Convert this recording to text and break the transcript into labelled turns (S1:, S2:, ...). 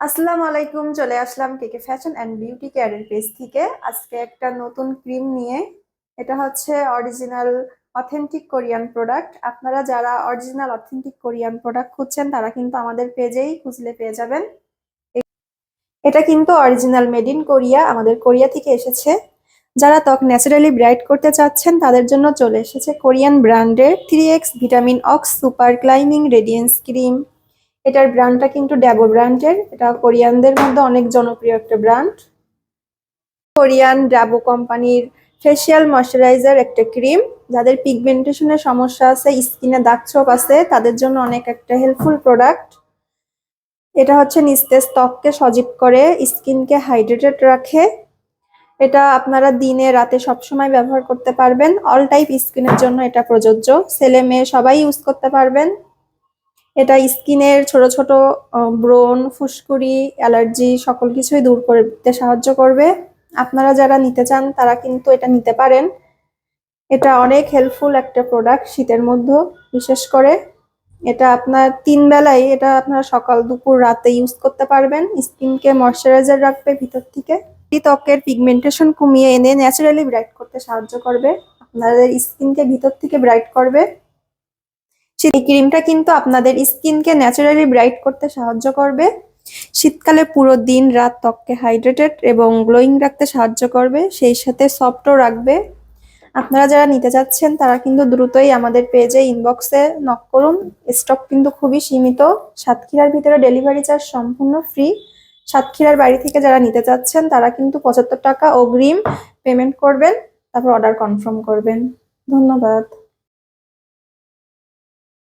S1: আসসালামু আলাইকুম, চলে আসলাম কেকে ফ্যাশন অ্যান্ড বিউটি কেয়ারের পেজ থেকে। আজকে একটা নতুন ক্রিম নিয়ে, এটা হচ্ছে অরিজিনাল অথেন্টিক কোরিয়ান প্রোডাক্ট। আপনারা যারা অরিজিনাল অথেন্টিক কোরিয়ান প্রোডাক্ট খুঁজছেন, তারা কিন্তু আমাদের পেজেই খুঁজলে পেয়ে যাবেন। এটা কিন্তু অরিজিনাল মেড ইন কোরিয়া, আমাদের কোরিয়া থেকে এসেছে। যারা ত্বক ন্যাচারালি ব্রাইট করতে চাচ্ছেন, তাদের জন্য চলে এসেছে কোরিয়ান ব্র্যান্ডের three X vitamin ox super climbing radiance cream. এটার ব্র্যান্ডটা কিন্তু ড্যাবো ব্র্যান্ডের এটা কোরিয়ানদের মধ্যে অনেক জনপ্রিয় একটা ব্র্যান্ড কোরিয়ান ড্যাবো কোম্পানির ফেসিয়াল ময়শ্চারাইজার একটা ক্রিম যাদের পিগমেন্টেশনের সমস্যা আছে স্কিনে দাগ ছোপ আছে, তাদের জন্য অনেক একটা হেল্পফুল প্রোডাক্ট এটা হচ্ছে নিস্তেজ ত্বককে সজীব করে, স্কিনকে হাইড্রেটেড রাখে। এটা আপনারা দিনে, রাতে সবসময় ব্যবহার করতে পারবেন। অল টাইপ স্কিনের জন্য এটা প্রযোজ্য। ছেলে মেয়ে সবাই ইউজ করতে পারবেন। এটা স্কিনের ছোট ছোট ব্রণ, ফুসকুড়ি, অ্যালার্জি সকল কিছুই দূর করতে সাহায্য করবে। আপনারা যারা নিতে চান তারা কিন্তু এটা নিতে পারেন। এটা অনেক হেল্পফুল একটা প্রোডাক্ট শীতের মধ্যে, বিশেষ করে। এটা আপনার তিন বেলায় এটা আপনারা সকাল, দুপুর, রাতে ইউজ করতে পারবেন। স্কিনকে ময়শ্চারাইজার রাখবে ভিতর থেকে। ত্বকের পিগমেন্টেশন কমিয়ে এনে ন্যাচারালি ব্রাইট করতে সাহায্য করবে। আপনাদের স্কিনকে ভিতর থেকে ব্রাইট করবে। এই ক্রিমটা কিন্তু আপনাদের স্কিনকে ন্যাচারালি ব্রাইট করতে সাহায্য করবে। শীতকালে পুরো দিন রাত ত্বককে হাইড্রেটেড এবং গ্লোয়িং রাখতে সাহায্য করবে, সেই সাথে সফটও রাখবে। আপনারা যারা নিতে চাচ্ছেন তারা কিন্তু দ্রুতই আমাদের পেজে ইনবক্সে নক করুন। স্টক কিন্তু খুবই সীমিত। সাতক্ষীরার ভিতরে ডেলিভারি চার্জ সম্পূর্ণ ফ্রি সাতক্ষীরার বাড়ি থেকে যারা নিতে চাচ্ছেন তারা কিন্তু পঁচাত্তর টাকা অগ্রিম পেমেন্ট করবেন, তারপর অর্ডার কনফার্ম করবেন। ধন্যবাদ।